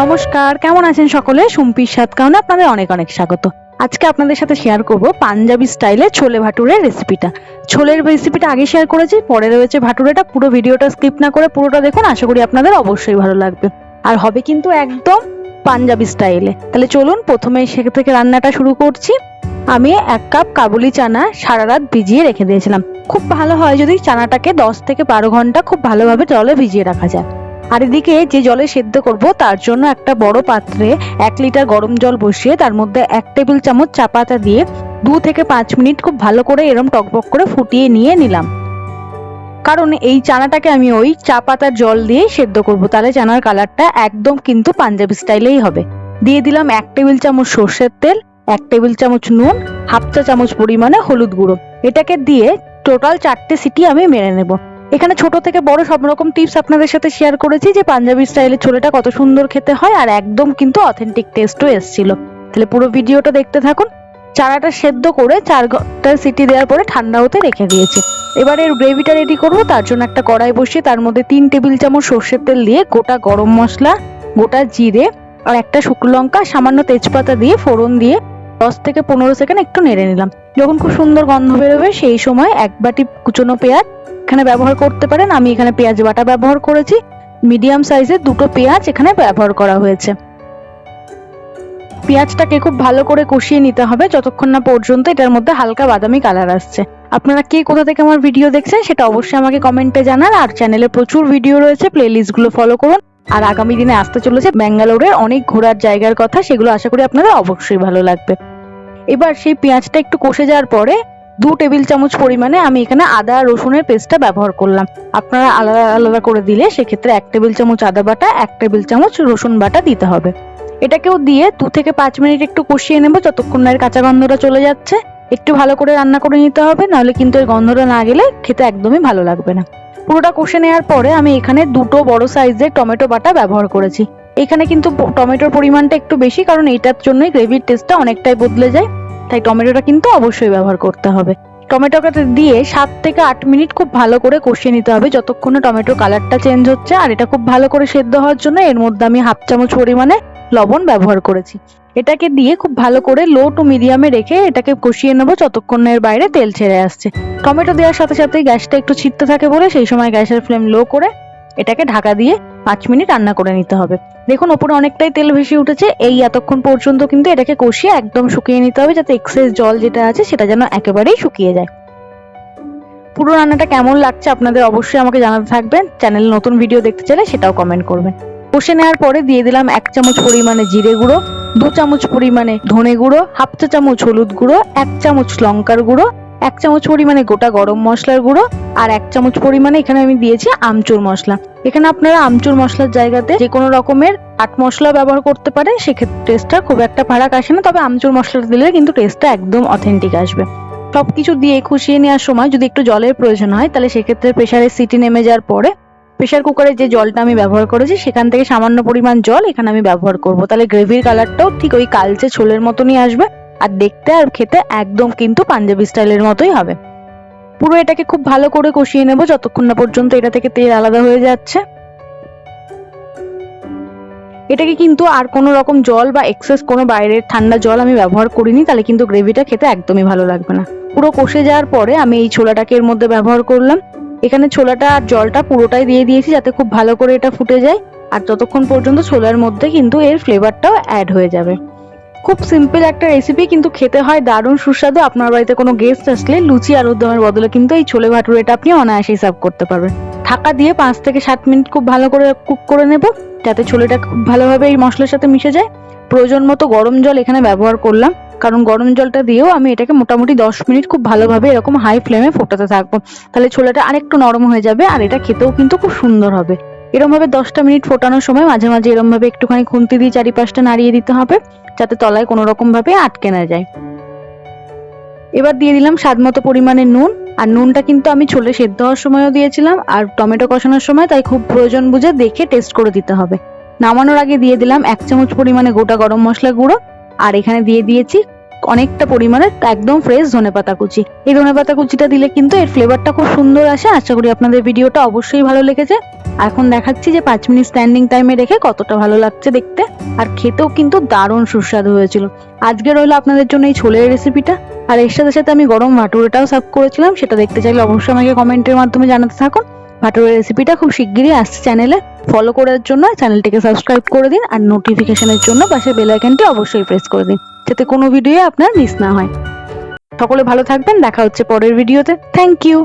নমস্কার, কেমন আছেন সকলে? সুম্পির স্বাদ কারণে আপনাদের অনেক অনেক স্বাগত। আজকে আপনাদের সাথে শেয়ার করব পাঞ্জাবি স্টাইলে ছোলে ভাটুরের রেসিপিটা ছোলের রেসিপিটা আগে শেয়ার করেছি, পরে রয়েছে ভাটুরেটা। পুরো ভিডিওটা স্কিপ না করে পুরোটা দেখুন, আশা করি আপনাদের অবশ্যই ভালো লাগবে। আর হবে কিন্তু একদম পাঞ্জাবি স্টাইলে তাহলে চলুন, প্রথমে সে থেকে রান্নাটা শুরু করছি। আমি এক কাপ কাবুলি চানা সারা রাত ভিজিয়ে রেখে দিয়েছিলাম। খুব ভালো হয় যদি চানাটাকে দশ থেকে বারো ঘণ্টা খুব ভালোভাবে জলে ভিজিয়ে রাখা যায়। আর এদিকে যে জলে সেদ্ধ করব, তার জন্য একটা বড় পাত্রে এক লিটার গরম জল বসিয়ে, তার মধ্যে এক টেবিল চামচ চা পাতা দিয়ে দু থেকে পাঁচ মিনিট খুব ভালো করে এরম টকবক করে ফুটিয়ে নিয়ে নিলাম। কারণ এই চানাটাকে আমি ওই চা পাতার জল দিয়ে সেদ্ধ করব, তাহলে চানার কালারটা একদম কিন্তু পাঞ্জাবি স্টাইলেই হবে। দিয়ে দিলাম এক টেবিল চামচ সর্ষের তেল, এক টেবিল চামচ নুন, হাফ চা চামচ পরিমাণে হলুদ গুঁড়ো। এটাকে দিয়ে টোটাল চারটে সিটি আমি মেরে নেব। এখানে ছোট থেকে বড় সব রকম টিপস আপনাদের সাথে শেয়ার করেছি যে পাঞ্জাবি স্টাইলের ছোলেটা কত সুন্দর খেতে হয় আর একদম কিন্তু অথেন্টিক টেস্টও এসেছিল। তাহলে পুরো ভিডিওটা দেখতে থাকুন। চারাটা সেদ্ধ করে চার ঘণ্টা সিটি দেওয়ার পরে ঠান্ডা হতে রেখে দিয়েছি। এবারে গ্রেভিটা রেডি করব, তার জন্য একটা কড়াই বসিয়ে তার মধ্যে তিন টেবিল চামচ সর্ষের তেল দিয়ে গোটা গরম মশলা, গোটা জিরে আর একটা শুকনো লঙ্কা, সামান্য তেজপাতা দিয়ে ফোড়ন দিয়ে দশ থেকে পনেরো সেকেন্ড একটু নেড়ে নিলাম। যখন খুব সুন্দর গন্ধ বেরোবে সেই সময় এক বাটি কুচনো পেঁয়াজ এখানে ব্যবহার করতে পারেন। আমি এখানে পেঁয়াজ বাটা ব্যবহার করেছি। মিডিয়াম সাইজের দুটো পেঁয়াজ এখানে ব্যবহার করা হয়েছে। পেঁয়াজটাকে খুব ভালো করে কষিয়ে নিতে হবে। যতক্ষণ না পর্যন্ত এটার মধ্যে হালকা বাদামি কালার আসছে। আপনারা কে কোথা থেকে আমার ভিডিও দেখছেন সেটা অবশ্যই আমাকে কমেন্টে জানান। আর চ্যানেলে প্রচুর ভিডিও রয়েছে। প্লে প্লেলিস্টগুলো ফলো করুন। আর আগামী দিনে আসতে চলেছে ব্যাঙ্গালোরের অনেক ঘোরার জায়গার কথা। সেগুলো আশা করি আপনাদের অবশ্যই ভালো লাগবে। এবার সেই পেঁয়াজটা একটু কষে যাওয়ার পরে দু টেবিল চামচ পরিমাণে আমি এখানে আদা, রসুনের পেস্টটা ব্যবহার করলাম। আপনারা আলাদা আলাদা করে দিলে সেক্ষেত্রে এক টেবিল চামচ আদা বাটা, এক টেবিল চামচ রসুন বাটা দিতে হবে। এটাকেও দিয়ে দু থেকে পাঁচ মিনিট একটু কষিয়ে নেব যতক্ষণ না এর কাঁচা গন্ধটা চলে যাচ্ছে। একটু ভালো করে রান্না করে নিতে হবে, নাহলে কিন্তু এর গন্ধটা না গেলে খেতে একদমই ভালো লাগবে না। পুরোটা কষে নেওয়ার পরে আমি এখানে দুটো বড় সাইজের টমেটো বাটা ব্যবহার করেছি। এখানে কিন্তু টমেটোর পরিমাণটা একটু বেশি, কারণ এটার জন্যই গ্রেভির টেস্টটা অনেকটাই বদলে যায়। তাই টমেটোটা কিন্তু অবশ্যই ব্যবহার করতে হবে। টমেটোটা দিয়ে সাত থেকে আট মিনিট খুব ভালো করে কষিয়ে নিতে হবে। যতক্ষণ না টমেটোর কালারটা চেঞ্জ হচ্ছে আর এটা খুব ভালো করে সেদ্ধ হওয়ার জন্য এর মধ্যে আমি হাফ চামচ পরিমাণে লবণ ব্যবহার করেছি। এটাকে দিয়ে খুব ভালো করে লো টু মিডিয়ামে রেখে এটাকে কষিয়ে নেব যতক্ষণ এর বাইরে তেল ছেড়ে আসছে। টমেটো দেওয়ার সাথে সাথেই গ্যাসটা একটু ছিটতে থাকে বলে সেই সময় গ্যাসের ফ্লেম লো করে এটাকে ঢাকা দিয়ে পাঁচ মিনিট রান্না করে নিতে হবে। দেখুন, ওপরে অনেকটাই তেল ভেসে উঠেছে। এই এতক্ষণ পর্যন্ত কিন্তু এটাকে কষিয়ে একদম শুকিয়ে নিতে হবে যাতে এক্সেস জল যেটা আছে সেটা যেন একেবারেই শুকিয়ে যায়। পুরো রান্নাটা কেমন লাগছে আপনাদের অবশ্যই আমাকে জানাতে থাকবেন। চ্যানেলে নতুন ভিডিও দেখতে চাইলে সেটাও কমেন্ট করবেন। কষে নেওয়ার পরে দিয়ে দিলাম এক চামচ পরিমাণে জিরে গুঁড়ো, দু চামচ পরিমাণে ধনে গুঁড়ো, হাফ চা চামচ হলুদ গুঁড়ো, এক চামচ লঙ্কার গুঁড়ো, এক চামচ পরিমাণে গোটা গরম মশলার গুঁড়ো আর এক চামচ পরিমাণে এখানে আমি দিয়েছি আমচুর মশলা। এখানে আপনারা আমচুর মশলার জায়গাতে যে কোনো রকমের আট মশলা ব্যবহার করতে পারেন সেক্ষেত্রে টেস্টটা খুব একটা ফারাক আসে না। তবে আমচুর মশলাটা দিলে কিন্তু টেস্টটা একদম অথেন্টিক আসবে। সব কিছু দিয়ে খুশিয়ে নেওয়ার সময় যদি একটু জলের প্রয়োজন হয়, তাহলে সেক্ষেত্রে প্রেশারের সিটি নেমে যাওয়ার পরে প্রেশার কুকারে যে জলটা আমি ব্যবহার করেছি, সেখান থেকে সামান্য পরিমাণ জল এখানে আমি ব্যবহার করব। তাহলে গ্রেভির কালারটাও ঠিক ওই কালচে ছোলের মতনই আসবে। আর দেখতে আর খেতে একদম কিন্তু পাঞ্জাবি স্টাইলের মতোই হবে। পুরো এটাকে খুব ভালো করে কষিয়ে নেব যতক্ষণ না পর্যন্ত এটা থেকে তেল আলাদা হয়ে যাচ্ছে। এটাকে কিন্তু আর কোনো রকম জল বা এক্সেস কোনো বাইরের ঠান্ডা জল আমি ব্যবহার করিনি, তাহলে কিন্তু গ্রেভিটা খেতে একদমই ভালো লাগবে না। পুরো কষে যাওয়ার পরে আমি এই ছোলাটাকে এর মধ্যে ব্যবহার করলাম। এখানে ছোলাটা আর জলটা পুরোটাই দিয়ে দিয়েছি যাতে খুব ভালো করে এটা ফুটে যায়। আর ততক্ষণ পর্যন্ত ছোলার মধ্যে কিন্তু এর ফ্লেভারটাও অ্যাড হয়ে যাবে। খুব সিম্পল একটা রেসিপি কিন্তু খেতে হয় দারুণ সুস্বাদু। আপনার বাড়িতে কোনো গেস্ট আসলে লুচি আর উদ্যমের বদলে কিন্তু এই ছোলে ভাটুরেটা আপনি অনায়াসেই সার্ভ করতে পারবেন। ঢাকা দিয়ে পাঁচ থেকে সাত মিনিট খুব ভালো করে কুক করে নেব, যাতে ছোলেটা খুব ভালোভাবে এই মশলার সাথে মিশে যায়। প্রয়োজন মতো গরম জল এখানে ব্যবহার করলাম, কারণ গরম জলটা দিয়েও আমি এটাকে মোটামুটি দশ মিনিট খুব ভালোভাবে এরকম হাই ফ্লেমে ফোটাতে থাকব। তাহলে ছোলাটা আরেকটু নরম হয়ে যাবে আর এটা খেতেও কিন্তু খুব সুন্দর হবে। এরম ভাবে দশটা মিনিট ফোটানোর সময় মাঝে মাঝে এরম ভাবে একটুখানি খুন্তি দিয়ে চারিপাশটা নাড়িয়ে দিতে হবে, যাতে তলায় কোনো রকম ভাবে আটকে না যায়। এবার দিয়ে দিলাম স্বাদ মতো পরিমাণে নুন, আর নুনটা কিন্তু আমি ছোলে সেদ্ধ হওয়ার সময়ও দিয়েছিলাম, আর টমেটো কষানোর সময় তাই খুব প্রয়োজন বুঝে দেখে টেস্ট করে দিতে হবে। নামানোর আগে দিয়ে দিলাম এক চামচ পরিমাণে গোটা গরম মশলা গুঁড়ো, আর এখানে দিয়ে দিয়েছি অনেকটা পরিমাণে একদম ফ্রেশ ধনেপাতা কুচি। এই ধনেপাতা কুচিটা দিলে কিন্তু এর ফ্লেভারটা খুব সুন্দর আসে, আশা করি আপনাদের ভিডিওটা অবশ্যই ভালো লেগেছে। এখন দেখাচ্ছি যে পাঁচ মিনিট স্ট্যান্ডিং টাইমে রেখে কতটা ভালো লাগছে দেখতে। আর খেতেও কিন্তু দারুণ সুস্বাদু হয়েছিল। আজকে রইল আপনাদের জন্য এই ছোলের রেসিপিটা আর এর সাথে সাথে আমি গরম ভাটুরেটাও সার্ভ করেছিলাম, সেটা দেখতে চাইলে অবশ্যই আমাকে কমেন্টের মাধ্যমে জানাতে থাকুন। ভাটুরের রেসিপিটা খুব শিগগিরই আসছে চ্যানেলে ফলো করার জন্য চ্যানেলটিকে সাবস্ক্রাইব করে দিন আর নোটিফিকেশনের জন্য পাশে বেল অবশ্যই প্রেস করে দিন, যাতে কোনো ভিডিও আপনার মিস না হয়। সকলে ভালো থাকবেন, দেখা হচ্ছে পরের ভিডিওতে থ্যাংক ইউ